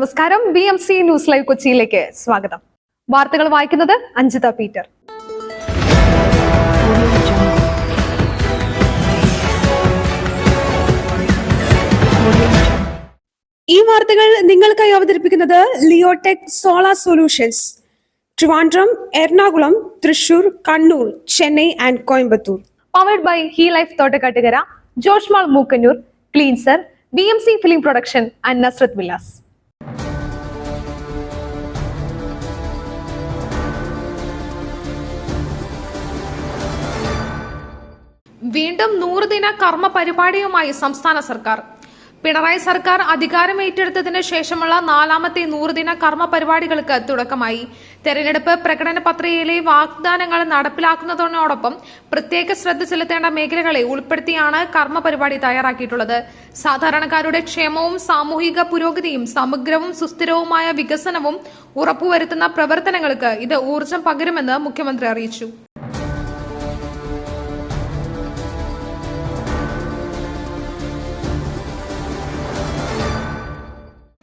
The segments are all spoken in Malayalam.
നമസ്കാരം. B M C news live കൊച്ചിയിലേക്ക് സ്വാഗതം. വാർത്തകൾ വായിക്കുന്നത് അഞ്ജിത പീറ്റർ. ഈ വാർത്തകൾ നിങ്ങൾക്കായി അവതരിപ്പിക്കുന്നത് Leotech solar solutions. Trivandrum Ernakulam Thrissur Kannur Chennai and Coimbatore. Powered by he life Thottakattukara ജോഷ്മാൾ Mookkannoor cleanser B M C film production and Nazrath Vilas. വീണ്ടും നൂറുദിന കർമ്മ പരിപാടിയുമായി സംസ്ഥാന സർക്കാർ. പിണറായി സർക്കാർ അധികാരം ഏറ്റെടുത്തതിന് ശേഷമുള്ള നാലാമത്തെ നൂറുദിന കർമ്മ പരിപാടികൾക്ക് തുടക്കമായി. തെരഞ്ഞെടുപ്പ് പ്രകടന പത്രികയിലെ വാഗ്ദാനങ്ങൾ നടപ്പിലാക്കുന്നതിനോടൊപ്പം പ്രത്യേക ശ്രദ്ധ ചെലുത്തേണ്ട മേഖലകളെ ഉൾപ്പെടുത്തിയാണ് കർമ്മ പരിപാടി തയ്യാറാക്കിയിട്ടുള്ളത്. സാധാരണക്കാരുടെ ക്ഷേമവും സാമൂഹിക പുരോഗതിയും സമഗ്രവും സുസ്ഥിരവുമായ വികസനവും ഉറപ്പുവരുത്തുന്ന പ്രവർത്തനങ്ങൾക്ക് ഇത് ഊർജം പകരുമെന്ന് മുഖ്യമന്ത്രി അറിയിച്ചു.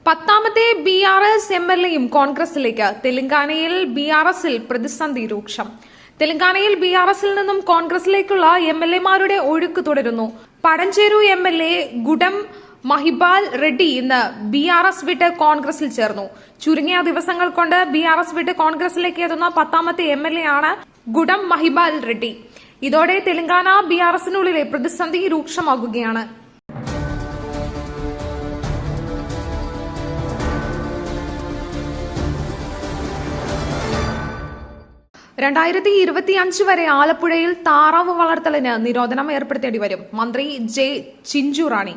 പത്താമത്തെ B R S M L എയും കോൺഗ്രസിലേക്ക്. തെലങ്കാനയിൽ ബി ആർ എസിൽ പ്രതിസന്ധി രൂക്ഷം. തെലങ്കാനയിൽ ബി ആർ എസിൽ നിന്നും കോൺഗ്രസിലേക്കുള്ള എം എൽ എമാരുടെ ഒഴുക്ക് തുടരുന്നു. Patancheru M L A Gudem Mahipal Reddy ഇന്ന് ബി ആർ എസ് വിട്ട് കോൺഗ്രസിൽ ചേർന്നു. ചുരുങ്ങിയ ദിവസങ്ങൾ കൊണ്ട് ബി ആർ എസ് വിട്ട് കോൺഗ്രസിലേക്ക് എത്തുന്ന പത്താമത്തെ എം എൽ എ ആണ് ഗുഡം മഹിബാൽ റെഡ്ഡി. ഇതോടെ തെലങ്കാന ബി ആർ എസിനുള്ളിലെ പ്രതിസന്ധി രൂക്ഷമാകുകയാണ്. രണ്ടായിരത്തി ഇരുപത്തി അഞ്ച് വരെ ആലപ്പുഴയിൽ താറാവ് വളർത്തലിന് നിരോധനം ഏർപ്പെടുത്തേണ്ടി വരും. മന്ത്രി ജെ ചിഞ്ചുറാണി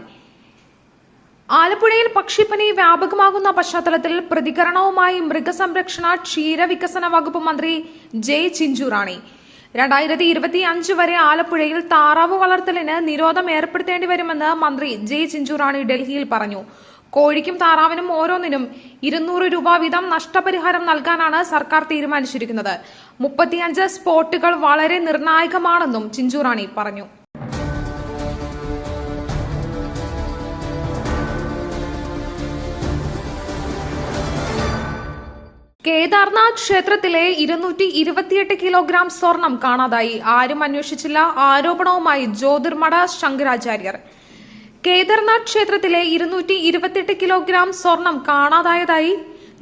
ആലപ്പുഴയിൽ പക്ഷിപ്പനി വ്യാപകമാകുന്ന പശ്ചാത്തലത്തിൽ പ്രതികരണവുമായി മൃഗസംരക്ഷണ ക്ഷീരവികസന വകുപ്പ് മന്ത്രി ജെ ചിഞ്ചുറാണി രണ്ടായിരത്തി ഇരുപത്തി അഞ്ച് വരെ ആലപ്പുഴയിൽ താറാവ് വളർത്തലിന് നിരോധം ഏർപ്പെടുത്തേണ്ടി വരുമെന്ന് മന്ത്രി ജെ ചിഞ്ചുറാണി ഡൽഹിയിൽ പറഞ്ഞു. കോഴിക്കും താറാവിനും ഓരോന്നിനും ഇരുന്നൂറ് രൂപ വീതം നഷ്ടപരിഹാരം നൽകാനാണ് സർക്കാർ തീരുമാനിച്ചിരിക്കുന്നത്. മുപ്പത്തിയഞ്ച് സ്പോട്ടുകൾ വളരെ നിർണായകമാണെന്നും ചിഞ്ചുറാണി പറഞ്ഞു. കേദാർനാഥ് ക്ഷേത്രത്തിലെ ഇരുന്നൂറ്റി ഇരുപത്തിയെട്ട് കിലോഗ്രാം സ്വർണം കാണാതായി. ആരും അന്വേഷിച്ചില്ല. ആരോപണവുമായി ജ്യോതിർമഠ ശങ്കരാചാര്യർ. കേദാർനാഥ് ക്ഷേത്രത്തിലെ ഇരുന്നൂറ്റി ഇരുപത്തിയെട്ട് കിലോഗ്രാം സ്വർണം കാണാതായതായി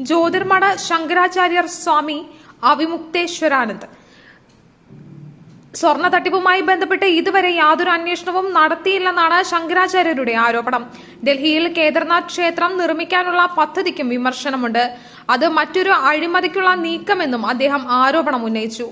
ജ്യോതിർമഠ ശങ്കരാചാര്യർ സ്വാമി അവിമുക്തേശ്വരാനന്ദ്. സ്വർണ തട്ടിപ്പുമായി ബന്ധപ്പെട്ട് ഇതുവരെ യാതൊരു അന്വേഷണവും നടത്തിയില്ലെന്നാണ് ശങ്കരാചാര്യരുടെ ആരോപണം. ഡൽഹിയിൽ കേദർനാഥ് ക്ഷേത്രം നിർമ്മിക്കാനുള്ള പദ്ധതിക്കും വിമർശനമുണ്ട്. അത് മറ്റൊരു അഴിമതിക്കുള്ള നീക്കമെന്നും അദ്ദേഹം ആരോപണം ഉന്നയിച്ചു.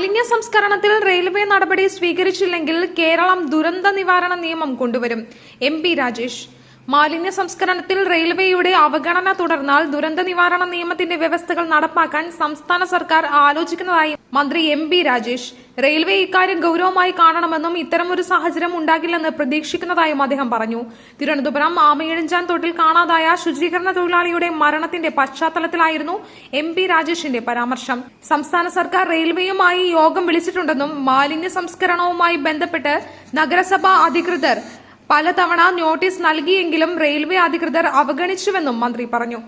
മാലിന്യ സംസ്കരണത്തിൽ റെയിൽവേ നടപടി സ്വീകരിച്ചില്ലെങ്കിൽ കേരളം ദുരന്ത നിവാരണ നിയമം കൊണ്ടുവരും. എം രാജേഷ്. മാലിന്യ സംസ്കരണത്തിൽ റെയിൽവേയുടെ അവഗണന തുടർന്നാൽ ദുരന്ത നിവാരണ നിയമത്തിന്റെ വ്യവസ്ഥകൾ നടപ്പാക്കാൻ സംസ്ഥാന സർക്കാർ ആലോചിക്കുന്നതായി മന്ത്രി എം ബി രാജേഷ്. റെയിൽവേ ഇക്കാര്യം ഗൌരവമായി കാണണമെന്നും ഇത്തരമൊരു സാഹചര്യം ഉണ്ടാകില്ലെന്ന് പ്രതീക്ഷിക്കുന്നതായും അദ്ദേഹം പറഞ്ഞു. തിരുവനന്തപുരം ആമയിഴഞ്ചാൻ തൊട്ടിൽ കാണാതായ ശുചീകരണ തൊഴിലാളിയുടെ മരണത്തിന്റെ പശ്ചാത്തലത്തിലായിരുന്നു എം പി രാജേഷിന്റെ പരാമർശം. സംസ്ഥാന സർക്കാർ റെയിൽവേയുമായി യോഗം വിളിച്ചിട്ടുണ്ടെന്നും മാലിന്യ സംസ്കരണവുമായി ബന്ധപ്പെട്ട് നഗരസഭാ അധികൃതർ പലതവണ നോട്ടീസ് നൽകിയെങ്കിലും റെയിൽവേ അധികൃതർ അവഗണിച്ചുവെന്നും മന്ത്രി പറഞ്ഞു.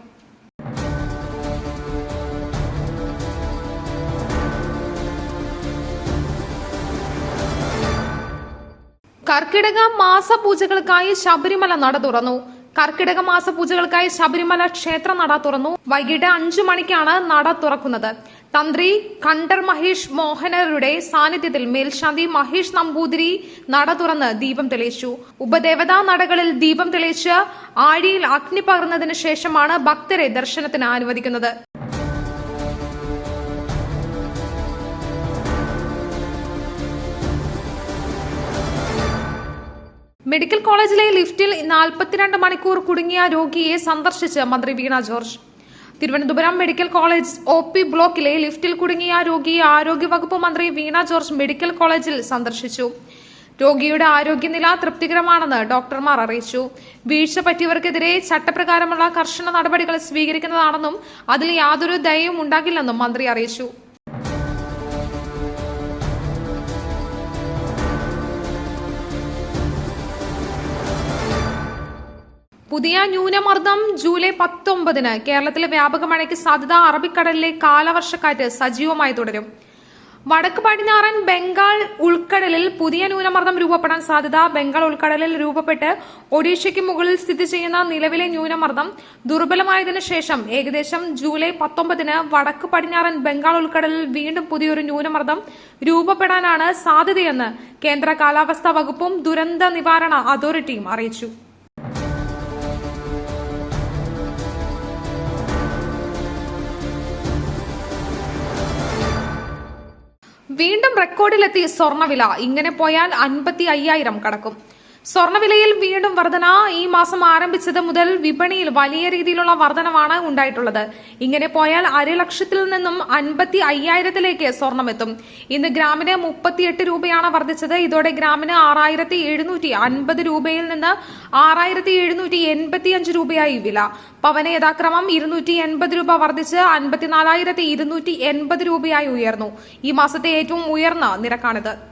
കർക്കിടക മാസപൂജകൾക്കായി ശബരിമല നട തുറന്നു. കർക്കിടക മാസ പൂജകൾക്കായി ശബരിമല ക്ഷേത്ര നട തുറന്നു. വൈകിട്ട് അഞ്ചു മണിക്കാണ് നട തുറക്കുന്നത്. തന്ത്രി കണ്ടർ മഹേഷ് മോഹനരുടെ സാന്നിധ്യത്തിൽ മേൽശാന്തി മഹേഷ് നമ്പൂതിരി നട തുറന്ന് ദീപം തെളിയിച്ചു. ഉപദേവതാ നടകളിൽ ദീപം തെളിയിച്ച് ആഴിയിൽ അഗ്നി പകർന്നതിന് ശേഷമാണ് ഭക്തരെ ദർശനത്തിന് അനുവദിക്കുന്നത്. മെഡിക്കൽ കോളേജിലെ ലിഫ്റ്റിൽ നാൽപ്പത്തിരണ്ട് മണിക്കൂർ കുടുങ്ങിയ രോഗിയെ സന്ദർശിച്ച് മന്ത്രി Veena George. Thiruvananthapuram medical college O P ബ്ലോക്കിലെ ലിഫ്റ്റിൽ കുടുങ്ങിയ രോഗിയെ ആരോഗ്യവകുപ്പ് മന്ത്രി വീണ ജോർജ് മെഡിക്കൽ കോളേജിൽ സന്ദർശിച്ചു. രോഗിയുടെ ആരോഗ്യനില തൃപ്തികരമാണെന്ന് ഡോക്ടർമാർ അറിയിച്ചു. വീഴ്ച പറ്റിയവർക്കെതിരെ ചട്ടപ്രകാരമുള്ള കർശന നടപടികൾ സ്വീകരിക്കുന്നതാണെന്നും അതിൽ യാതൊരു ദയയും ഉണ്ടാകില്ലെന്നും മന്ത്രി അറിയിച്ചു. പുതിയ ന്യൂനമർദ്ദം ജൂലൈ പത്തൊമ്പതിന് കേരളത്തിലെ വ്യാപക മഴയ്ക്ക് സാധ്യത അറബിക്കടലിലെ കാലവർഷക്കാറ്റ് സജീവമായി തുടരും. വടക്ക് പടിഞ്ഞാറൻ ബംഗാൾ ഉൾക്കടലിൽ പുതിയ ന്യൂനമർദ്ദം രൂപപ്പെടാൻ സാധ്യത ബംഗാൾ ഉൾക്കടലിൽ രൂപപ്പെട്ട് ഒഡീഷയ്ക്ക് മുകളിൽ സ്ഥിതി ചെയ്യുന്ന നിലവിലെ ന്യൂനമർദ്ദം ദുർബലമായതിനു ശേഷം ഏകദേശം ജൂലൈ പത്തൊമ്പതിന് വടക്ക് പടിഞ്ഞാറൻ ബംഗാൾ ഉൾക്കടലിൽ വീണ്ടും പുതിയൊരു ന്യൂനമർദ്ദം രൂപപ്പെടാനാണ് സാധ്യതയെന്ന് കേന്ദ്ര കാലാവസ്ഥാ വകുപ്പും ദുരന്ത നിവാരണ അതോറിറ്റിയും അറിയിച്ചു. വീണ്ടും റെക്കോർഡിലെത്തി സ്വർണവില. ഇങ്ങനെ പോയാൽ അൻപത്തി അയ്യായിരം കടക്കും. സ്വർണവിലയിൽ വീണ്ടും വർധന. ഈ മാസം ആരംഭിച്ചത് മുതൽ വിപണിയിൽ വലിയ രീതിയിലുള്ള വർധനവാണ് ഉണ്ടായിട്ടുള്ളത്. ഇങ്ങനെ പോയാൽ അരലക്ഷത്തിൽ നിന്നും അൻപത്തി അയ്യായിരത്തിലേക്ക് സ്വർണം എത്തും ഇന്ന് ഗ്രാമിന് മുപ്പത്തിയെട്ട് രൂപയാണ് വർദ്ധിച്ചത്. ഇതോടെ ഗ്രാമിന് ആറായിരത്തി എഴുന്നൂറ്റി അൻപത് രൂപയിൽ നിന്ന് ആറായിരത്തി എഴുന്നൂറ്റി എൺപത്തി അഞ്ച് രൂപയായി വില. പവന യഥാക്രമം ഇരുന്നൂറ്റി എൺപത് രൂപ വർദ്ധിച്ച് അൻപത്തിനാലായിരത്തി ഇരുന്നൂറ്റി എൺപത് രൂപയായി ഉയർന്നു. ഈ മാസത്തെ ഏറ്റവും ഉയർന്ന നിരക്കാണിത്.